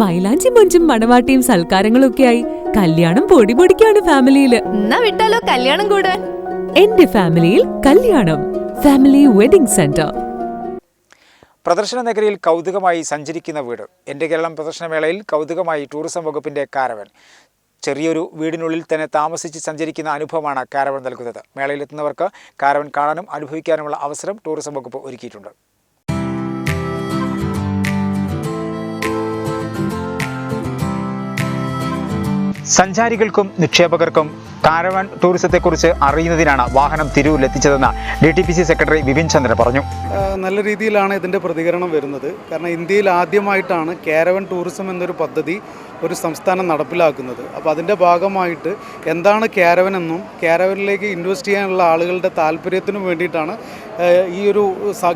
മൈലാഞ്ചി മൊഞ്ചും മണവാട്ടിയും സൽക്കാരങ്ങളും ആയി കല്യാണം പൊടി പൊടിക്കാണ് ഫാമിലിയിൽ. എന്നാ വിട്ടാലോ കല്യാണം കൂടാൻ? എന്റെ ഫാമിലിയിൽ കല്യാണം. Family wedding centre. പ്രദർശന നഗരിയിൽ കൗതുകമായി സഞ്ചരിക്കുന്ന വീട്. എന്റെ കേരളം പ്രദർശനമേളയിൽ കൗതുകമായി ടൂറിസം വകുപ്പിന്റെ കാരവൻ. ചെറിയൊരു വീടിനുള്ളിൽ തന്നെ താമസിച്ച് സഞ്ചരിക്കുന്ന അനുഭവമാണ് കാരവൻ നൽകുന്നത്. മേളയിലെത്തുന്നവർക്ക് കാരവൻ കാണാനും അനുഭവിക്കാനുമുള്ള അവസരം ടൂറിസം വകുപ്പ് ഒരുക്കിയിട്ടുണ്ട്. സഞ്ചാരികൾക്കും നിക്ഷേപകർക്കും കാരവൻ ടൂറിസത്തെക്കുറിച്ച് അറിയുന്നതിനാണ് വാഹനം തിരൂരിലെത്തിച്ചതെന്ന് D T P C secretary Bipin Chandra പറഞ്ഞു. നല്ല രീതിയിലാണ് ഇതിന്റെ പ്രതികരണം വരുന്നത്. കാരണം ഇന്ത്യയിൽ ആദ്യമായിട്ടാണ് കാരവൻ ടൂറിസം എന്നൊരു പദ്ധതി ഒരു സംസ്ഥാനം നടപ്പിലാക്കുന്നത്. അപ്പോൾ അതിന്റെ ഭാഗമായിട്ട് എന്താണ് കാരവൻ എന്നും കാരവനിലേക്ക് ഇൻവെസ്റ്റ് ചെയ്യാനുള്ള ആളുകളുടെ താല്പര്യത്തിനും വേണ്ടിയിട്ടാണ് ഈ ഒരു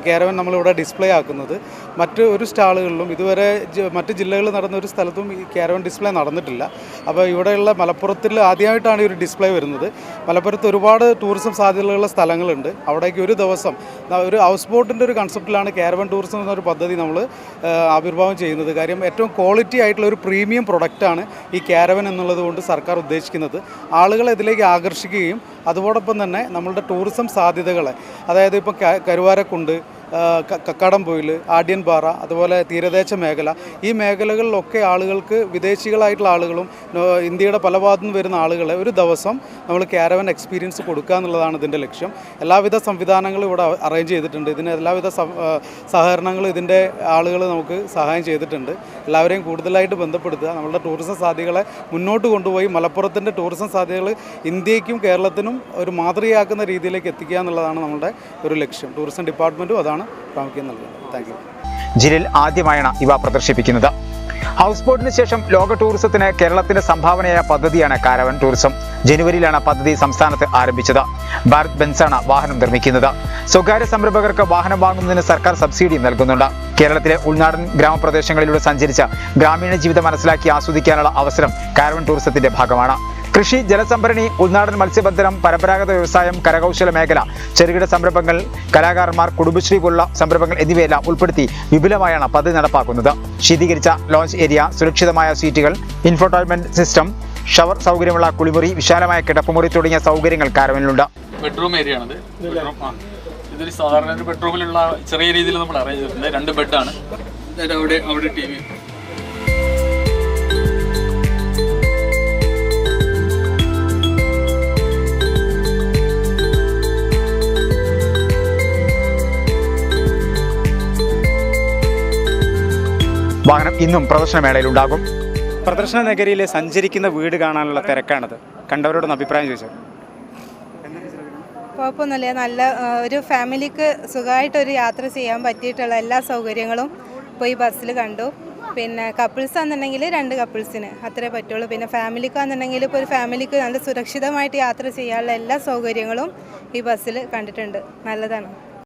കേരവൻ നമ്മളിവിടെ ഡിസ്പ്ലേ ആക്കുന്നത്. മറ്റ് ഒരു സ്റ്റാളുകളിലും ഇതുവരെ മറ്റ് ജില്ലകളിൽ നടന്ന ഒരു സ്ഥലത്തും ഈ കാരവൻ ഡിസ്പ്ലേ നടന്നിട്ടില്ല. അപ്പോൾ ഇവിടെയുള്ള മലപ്പുറത്തിൽ ആദ്യമായിട്ടാണ് ഈ ഒരു ഡിസ്പ്ലേ വരുന്നത്. മലപ്പുറത്ത് ഒരുപാട് ടൂറിസം സാധ്യതകളുള്ള സ്ഥലങ്ങളുണ്ട്. അവിടേക്ക് ഒരു ദിവസം ഒരു ഹൗസ് ബോട്ടിന്റെ ഒരു കൺസെപ്റ്റിലാണ് കാരവൻ ടൂറിസം എന്നൊരു പദ്ധതി നമ്മൾ ആവിർഭാവം ചെയ്യുന്നത്. കാര്യം ഏറ്റവും ക്വാളിറ്റി ആയിട്ടുള്ള ഒരു പ്രീമിയം പ്രൊഡക്റ്റാണ് ഈ കാരവൻ എന്നുള്ളത് കൊണ്ട് സർക്കാർ ഉദ്ദേശിക്കുന്നത്. ആളുകളെ ഇതിലേക്ക് ആകർഷിക്കുകയും അതോടൊപ്പം തന്നെ നമ്മളുടെ ടൂറിസം സാധ്യതകളെ അതായത് ഇപ്പോൾ കരുവാരക്കുണ്ട്. കക്കാടംപൊയിൽ ആഡ്യൻപാറ അതുപോലെ തീരദേശ മേഖല. ഈ മേഖലകളിലൊക്കെ ആളുകൾക്ക് വിദേശികളായിട്ടുള്ള ആളുകളും ഇന്ത്യയുടെ പല ഭാഗത്തു നിന്ന് വരുന്ന ആളുകളെ ഒരു ദിവസം നമ്മൾ ക്യാരവൻ എക്സ്പീരിയൻസ് കൊടുക്കുക എന്നുള്ളതാണ് ഇതിന്റെ ലക്ഷ്യം. എല്ലാവിധ സംവിധാനങ്ങളും ഇവിടെ അറേഞ്ച് ചെയ്തിട്ടുണ്ട്. ഇതിന് എല്ലാവിധ സഹകരണങ്ങളും ഇതിന്റെ ആളുകൾ നമുക്ക് സഹായം ചെയ്തിട്ടുണ്ട്. എല്ലാവരെയും കൂടുതലായിട്ട് ബന്ധപ്പെടുത്തുക. നമ്മളുടെ ടൂറിസം സാധ്യതകളെ മുന്നോട്ട് കൊണ്ടുപോയി മലപ്പുറത്തിന്റെ ടൂറിസം സാധ്യതകൾ ഇന്ത്യക്കും കേരളത്തിനും ഒരു മാതൃകയാക്കുന്ന രീതിയിലേക്ക് എത്തിക്കുക എന്നുള്ളതാണ് നമ്മുടെ ഒരു ലക്ഷ്യം. ടൂറിസം ഡിപ്പാർട്ട്മെന്റും അതാണ് ജില്ലയിൽ ആദ്യമായാണ് ഇവ പ്രദർശിപ്പിക്കുന്നത്. ഹൗസ് ബോട്ടിന് ശേഷം ലോക ടൂറിസത്തിന് കേരളത്തിന്റെ സംഭാവനയായ പദ്ധതിയാണ് കാരവൻ ടൂറിസം ജനുവരിയിലാണ് പദ്ധതി സംസ്ഥാനത്ത് ആരംഭിച്ചത്. ഭാരത് ബെൻസാണ് വാഹനം നിർമ്മിക്കുന്നത്. സ്വകാര്യ സംരംഭകർക്ക് വാഹനം വാങ്ങുന്നതിന് സർക്കാർ സബ്സിഡി നൽകുന്നുണ്ട്. കേരളത്തിലെ ഉൾനാടൻ ഗ്രാമപ്രദേശങ്ങളിലൂടെ സഞ്ചരിച്ച ഗ്രാമീണ ജീവിതം മനസ്സിലാക്കി ആസ്വദിക്കാനുള്ള അവസരം കാരവൻ ടൂറിസത്തിന്റെ ഭാഗമാണ്. കൃഷി ജലസംഭരണി ഉൾനാടൻ മത്സ്യബന്ധനം പരമ്പരാഗത വ്യവസായം കരകൗശല മേഖല ചെറുകിട സംരംഭങ്ങൾ കലാകാരന്മാർ കുടുംബശ്രീ പോലുള്ള സംരംഭങ്ങൾ എന്നിവയെല്ലാം ഉൾപ്പെടുത്തി വിപുലമായാണ് പദ്ധതി നടപ്പാക്കുന്നത്. ശീതീകരിച്ച ലോഞ്ച് ഏരിയ സുരക്ഷിതമായ സീറ്റുകൾ ഇൻഫോർട്ടൈൻമെന്റ് സിസ്റ്റം ഷവർ സൗകര്യമുള്ള കുളിമുറി വിശാലമായ കിടപ്പുമുറി തുടങ്ങിയ സൗകര്യങ്ങൾ കാരവനിലുണ്ട്. ബെഡ്റൂം ഏരിയ ആണത് ഇതൊരു സാധാരണ ബെഡ്റൂമിലുള്ള ചെറിയ രീതിയിൽ നമ്മൾ അറേഞ്ച് ചെയ്തിട്ടുണ്ട്. രണ്ട് ബെഡാണ്. അവിടെ അവിടെ ടി വി വാഹനം ഇന്നും പ്രദർശനമേളയിലുണ്ടാകും. പ്രദർശന നഗരിയിലെ സഞ്ചരിക്കുന്ന വീട് കാണാനുള്ള തിരക്കാണത്. കണ്ടവരോടൊന്ന് അഭിപ്രായം ചോദിച്ചു? കുഴപ്പമൊന്നുമില്ല. നല്ല ഒരു ഫാമിലിക്ക് സുഖമായിട്ടൊരു യാത്ര ചെയ്യാൻ പറ്റിയിട്ടുള്ള എല്ലാ സൗകര്യങ്ങളും പോയി ഈ ബസ്സിൽ കണ്ടു. പിന്നെ കപ്പിൾസ് ആണെന്നുണ്ടെങ്കിൽ രണ്ട് കപ്പിൾസിന് അത്രേ പറ്റുള്ളൂ. പിന്നെ ഫാമിലിക്കാണെന്നുണ്ടെങ്കിൽ ഇപ്പോൾ ഒരു ഫാമിലിക്ക് നല്ല സുരക്ഷിതമായിട്ട് യാത്ര ചെയ്യാനുള്ള എല്ലാ സൗകര്യങ്ങളും ഈ ബസ്സിൽ കണ്ടിട്ടുണ്ട്. നല്ലതാണ്.